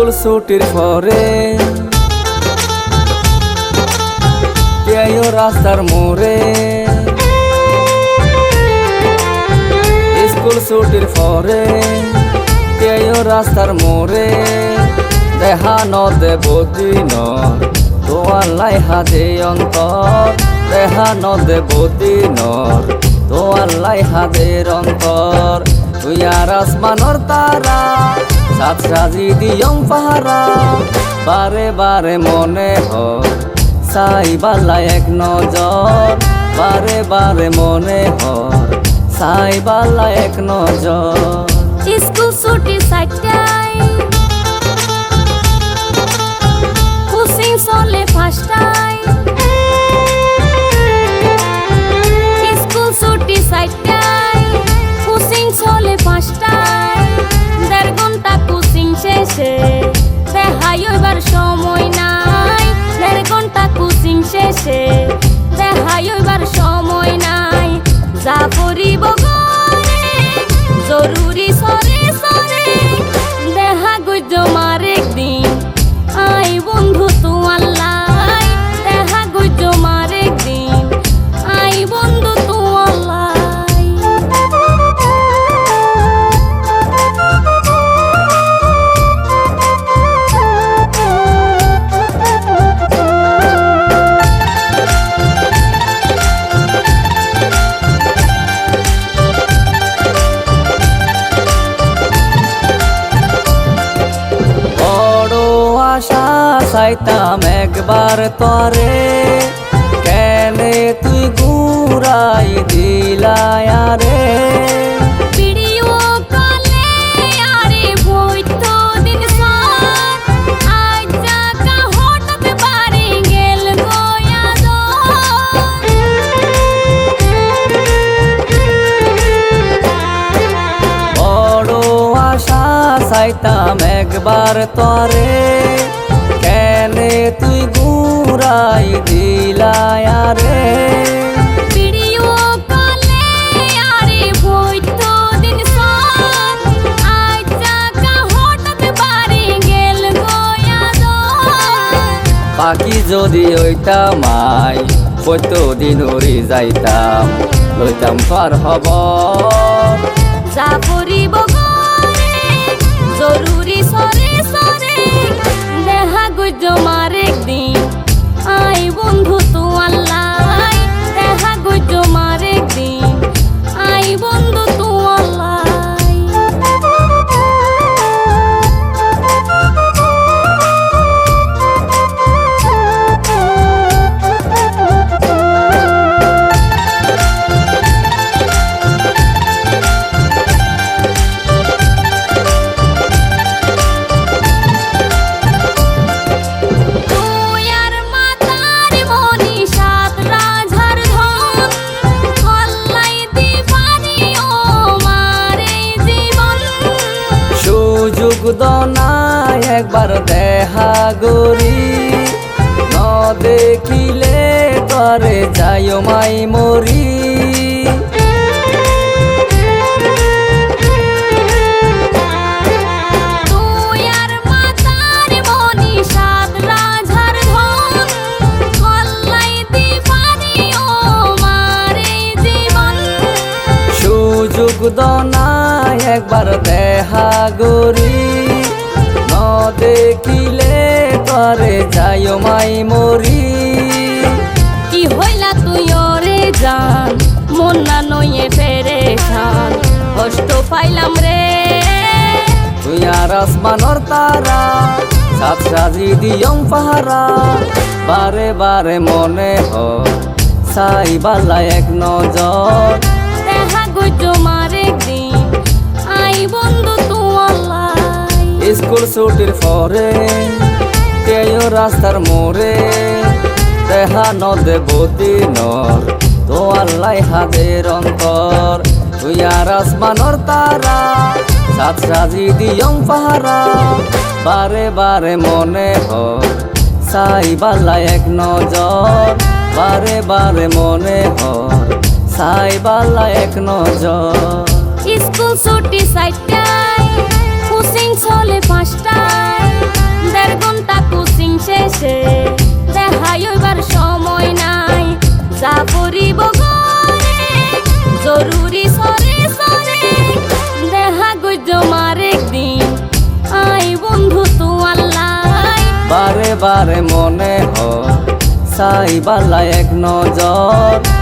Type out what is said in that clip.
School ছুটির কেউ রাস্তার মোড়ে? স্কুল ছুটির পরে কেউ রাস্তার মোড়ে? দেখা নদে বদিন তোমার লাই হাতে অন্তর। দেখা নদে বদিন তোমার লাই হাতের অন্তর। তুই আর আসমানর তারা সাত সাজি দিয়ম পাহারা, বারে বারে মনে হয় সাই বালা এক নজর, বারে বারে মনে হয় সাই বালা এক নজর। স্কুল ছুটি চারটায় হঠাৎ বাড়ি গেল গোয়া বড় আশা চাইতাম একবার তরে বাড়ি গেল গোয়া পাখি যদি মাই কতদিন উড়ি যাইতাম লইতাম পার হব। যা করিব দনায় একবার দেখা গরি ন দেখিলে তরে যাই মাই মরি দেখিলে তরে যায় মাই মরি কি হইলা তুই ওরে জান মন না নইয়ে ফেরে খান কষ্ট পাইলাম রে। তুই আর আসমানর তারা সাত সাজি দিয়ম পাহারা। বারে বারে মনে হয় সাই বালা এক নজর। ছুটির পরে কেউ রাস্তার মোড়ে দেখা নদে বদিনর তো আল্লাহ হাদের অন্তর। তুই আর আসমানর তারা, সাত সাজি দিয়ম পাহারা, বারে বারে মনে হয় সাই বালা এক নজর, বারে বারে মনে হয় সাই বালা এক নজর। স্কুল ছুটি চারটায় জরুরি, সরে সরে। দেখা গজ মার একদিন আই বন্ধু তো আল্লাহ বারে বারে মনে হয় সাই বালা এক নজর।